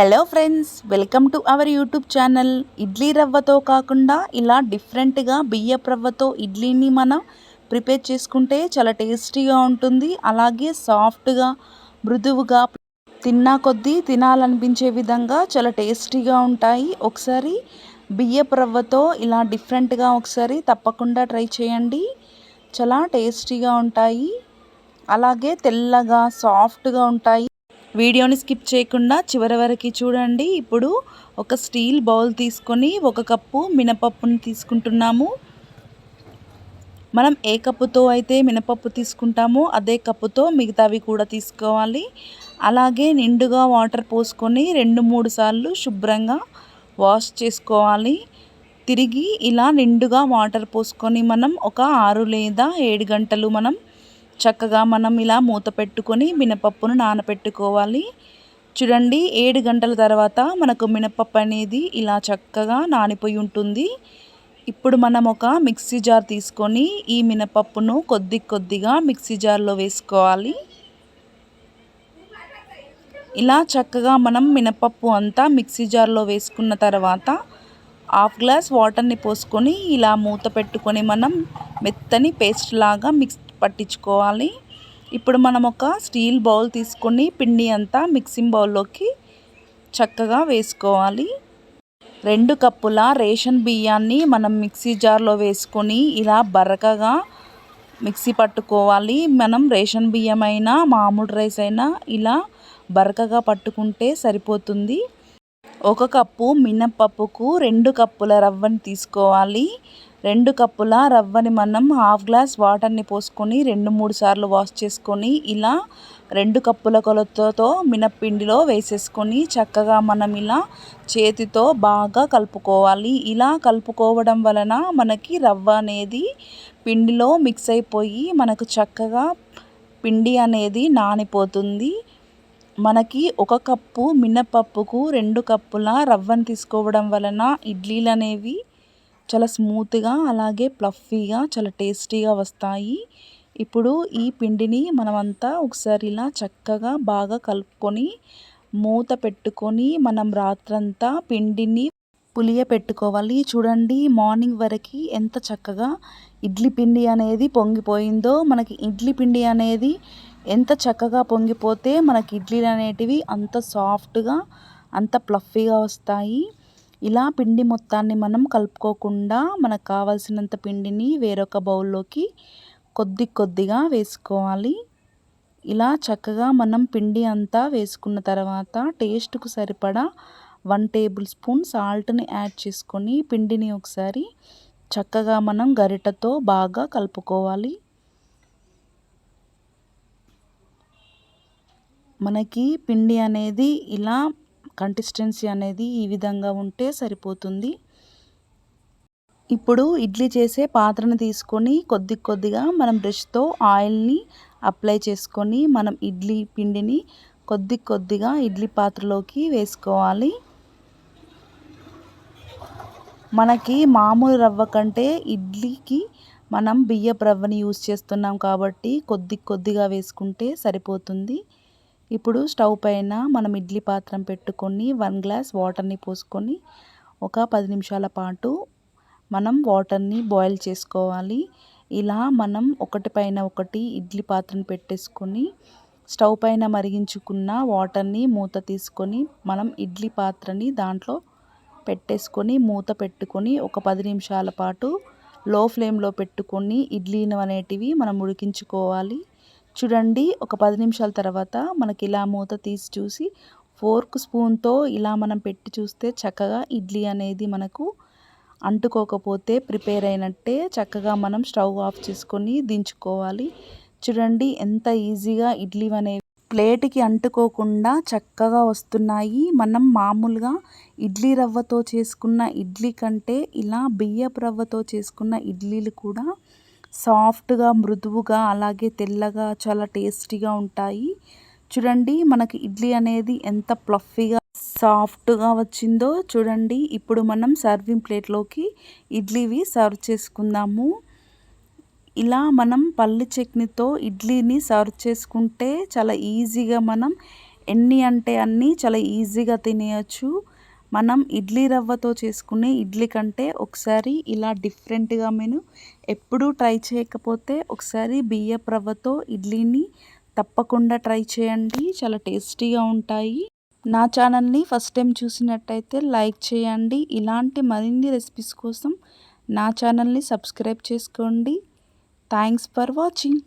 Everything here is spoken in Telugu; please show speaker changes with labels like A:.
A: Hello friends welcome to our YouTube channel idli రవ్వతో కాకుండా ఇలా డిఫరెంట్గా బియ్యపు రవ్వతో ఇడ్లీని మనం ప్రిపేర్ చేసుకుంటే చాలా టేస్టీగా ఉంటుంది అలాగే సాఫ్ట్గా మృదువుగా తిన్నా కొద్దీ తినాలనిపించే విధంగా చాలా టేస్టీగా ఉంటాయి ఒకసారి బియ్యపు రవ్వతో ఇలా డిఫరెంట్గా ఒకసారి తప్పకుండా ట్రై చేయండి చాలా టేస్టీగా ఉంటాయి అలాగే తెల్లగా సాఫ్ట్గా ఉంటాయి వీడియోని స్కిప్ చేయకుండా చివరి వరకు చూడండి. ఇప్పుడు ఒక స్టీల్ బౌల్ తీసుకొని ఒక కప్పు మినపప్పుని తీసుకుంటున్నాము. మనం ఏ కప్పుతో అయితే మినపప్పు తీసుకుంటామో అదే కప్పుతో మిగతావి కూడా తీసుకోవాలి. అలాగే నిండుగా వాటర్ పోసుకొని రెండు మూడు సార్లు శుభ్రంగా వాష్ చేసుకోవాలి. తిరిగి ఇలా నిండుగా వాటర్ పోసుకొని మనం ఒక ఆరు లేదా ఏడు గంటలు మనం చక్కగా మనం ఇలా మూత పెట్టుకొని మినపప్పును నానపెట్టుకోవాలి. చూడండి ఏడు గంటల తర్వాత మనకు మినపప్పు అనేది ఇలా చక్కగా నానిపోయి ఉంటుంది. ఇప్పుడు మనం ఒక మిక్సీ జార్ తీసుకొని ఈ మినపప్పును కొద్ది కొద్దిగా మిక్సీ జార్లో వేసుకోవాలి. ఇలా చక్కగా మనం మినపప్పు అంతా మిక్సీ జార్లో వేసుకున్న తర్వాత హాఫ్ గ్లాస్ వాటర్ని పోసుకొని ఇలా మూత పెట్టుకొని మనం మెత్తని పేస్ట్ లాగా మిక్స్ పట్టించుకోవాలి. ఇప్పుడు మనం ఒక స్టీల్ బౌల్ తీసుకొని పిండి అంతా మిక్సింగ్ బౌల్లోకి చక్కగా వేసుకోవాలి. రెండు కప్పుల రేషన్ బియ్యాన్ని మనం మిక్సీ జార్లో వేసుకొని ఇలా బరకగా మిక్సీ పట్టుకోవాలి. మనం రేషన్ బియ్యం అయినా మామూలు రైస్ అయినా ఇలా బరకగా పట్టుకుంటే సరిపోతుంది. ఒక కప్పు మినప్పప్పుకు రెండు కప్పుల రవ్వని తీసుకోవాలి. రెండు కప్పుల రవ్వని మనం హాఫ్ గ్లాస్ వాటర్ని పోసుకొని రెండు మూడు సార్లు వాష్ చేసుకొని ఇలా రెండు కప్పుల కొలతతో మినప్పిండిలో వేసేసుకొని చక్కగా మనం ఇలా చేతితో బాగా కలుపుకోవాలి. ఇలా కలుపుకోవడం వలన మనకి రవ్వ అనేది పిండిలో మిక్స్ అయిపోయి మనకు చక్కగా పిండి అనేది నానిపోతుంది. మనకి ఒక కప్పు మినపప్పుకు రెండు కప్పుల రవ్వను తీసుకోవడం వలన ఇడ్లీలు అనేవి చాలా స్మూత్గా అలాగే ప్లఫీగా చాలా టేస్టీగా వస్తాయి. ఇప్పుడు ఈ పిండిని మనమంతా ఒకసారి ఇలా చక్కగా బాగా కలుపుకొని మూత పెట్టుకొని మనం రాత్రంతా పిండిని పులియ పెట్టుకోవాలి. చూడండి మార్నింగ్ వరకు ఎంత చక్కగా ఇడ్లీ పిండి అనేది పొంగిపోయిందో మనకి ఇడ్లీ పిండి అనేది ఎంత చక్కగా పొంగిపోతే మనకి ఇడ్లీలు అనేటివి అంత సాఫ్ట్గా అంత ప్లఫీగా వస్తాయి. ఇలా పిండి మొత్తాన్ని మనం కలుపుకోకుండా మనకు కావాల్సినంత పిండిని వేరొక బౌల్లోకి కొద్ది కొద్దిగా వేసుకోవాలి. ఇలా చక్కగా మనం పిండి అంతా వేసుకున్న తర్వాత టేస్ట్కు సరిపడా వన్ టేబుల్ స్పూన్ సాల్ట్ని యాడ్ చేసుకొని పిండిని ఒకసారి చక్కగా మనం గరిటతో బాగా కలుపుకోవాలి. మనకి పిండి అనేది ఇలా కన్సిస్టెన్సీ అనేది ఈ విధంగా ఉంటే సరిపోతుంది. ఇప్పుడు ఇడ్లీ చేసే పాత్రను తీసుకొని కొద్ది కొద్దిగా మనం బ్రష్తో ఆయిల్ని అప్లై చేసుకొని మనం ఇడ్లీ పిండిని కొద్ది కొద్దిగా ఇడ్లీ పాత్రలోకి వేసుకోవాలి. మనకి మామూలు రవ్వ కంటే ఇడ్లీకి మనం బియ్యపు రవ్వని యూజ్ చేస్తున్నాం కాబట్టి కొద్ది కొద్దిగా వేసుకుంటే సరిపోతుంది. ఇప్పుడు స్టవ్ పైన మనం ఇడ్లీ పాత్రం పెట్టుకొని వన్ గ్లాస్ వాటర్ని పోసుకొని ఒక పది నిమిషాల పాటు మనం వాటర్ని బాయిల్ చేసుకోవాలి. ఇలా మనం ఒకటి పైన ఒకటి ఇడ్లీ పాత్రను పెట్టేసుకొని స్టవ్ పైన మరిగించుకున్న వాటర్ని మూత తీసుకొని మనం ఇడ్లీ పాత్రని దాంట్లో పెట్టేసుకొని మూత పెట్టుకొని ఒక పది నిమిషాల పాటు లో ఫ్లేమ్లో పెట్టుకొని ఇడ్లీలు అనేటివి మనం ఉడికించుకోవాలి. చూడండి ఒక పది నిమిషాల తర్వాత మనకి ఇలా మూత తీసి చూసి ఫోర్క్ స్పూన్తో ఇలా మనం పెట్టి చూస్తే చక్కగా ఇడ్లీ అనేది మనకు అంటుకోకపోతే ప్రిపేర్ అయినట్టే చక్కగా మనం స్టవ్ ఆఫ్ చేసుకొని దించుకోవాలి. చూడండి ఎంత ఈజీగా ఇడ్లీ అనేవి ప్లేట్కి అంటుకోకుండా చక్కగా వస్తున్నాయి. మనం మామూలుగా ఇడ్లీ రవ్వతో చేసుకున్న ఇడ్లీ కంటే ఇలా బియ్యపు రవ్వతో చేసుకున్న ఇడ్లీలు కూడా సాఫ్ట్గా మృదువుగా అలాగే తెల్లగా చాలా టేస్టీగా ఉంటాయి. చూడండి మనకి ఇడ్లీ అనేది ఎంత ప్లఫీగా సాఫ్ట్గా వచ్చిందో చూడండి. ఇప్పుడు మనం సర్వింగ్ ప్లేట్లోకి ఇడ్లీవి సర్వ్ చేసుకుందాము. ఇలా మనం పల్లి చట్నీతో ఇడ్లీని సర్వ్ చేసుకుంటే చాలా ఈజీగా మనం ఎన్ని అంటే అన్నీ చాలా ఈజీగా తినేయచ్చు. మనం ఇడ్లీ రవ్వతో చేసుకునే ఇడ్లీ కంటే ఒకసారి ఇలా డిఫరెంట్గా నేను ఎప్పుడూ ట్రై చేయకపోతే ఒకసారి బియ్యపు రవ్వతో ఇడ్లీని తప్పకుండా ట్రై చేయండి. చాలా టేస్టీగా ఉంటాయి. నా ఛానల్ని ఫస్ట్ టైం చూసినట్టయితే లైక్ చేయండి. ఇలాంటి మరిన్ని రెసిపీస్ కోసం నా ఛానల్ని సబ్స్క్రైబ్ చేసుకోండి. Thanks for watching.